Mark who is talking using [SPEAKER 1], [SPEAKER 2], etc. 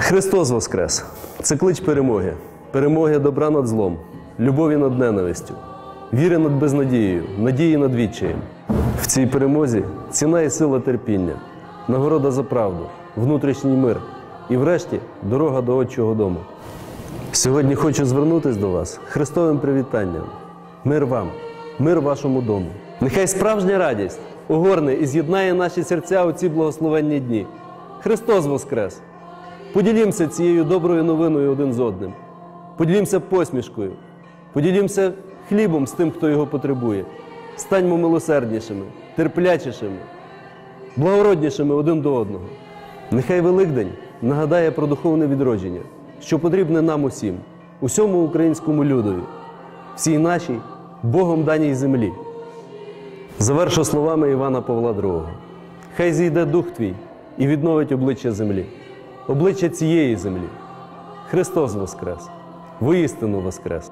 [SPEAKER 1] Христос Воскрес! Це клич перемоги, перемоги добра над злом, любові над ненавистю, віри над безнадією, надії над відчаєм. В цій перемозі ціна і сила терпіння, нагорода за правду, внутрішній мир і, врешті, дорога до Отчого дому. Сьогодні хочу звернутися до вас Христовим привітанням. Мир вам, мир вашому дому. Нехай справжня радість огорне і з'єднає наші серця у ці благословенні дні. Христос Воскрес! Поділімося цією доброю новиною один з одним. Поділімося посмішкою, поділімося хлібом з тим, хто його потребує. Станьмо милосерднішими, терплячішими, благороднішими один до одного. Нехай Великдень нагадає про духовне відродження, що потрібне нам усім, усьому українському людові, всій нашій Богом даній землі. Завершу словами Івана Павла II. Хай зійде дух твій і відновить обличчя землі, обличчя цієї землі. Христос Воскрес! Воістину Воскрес!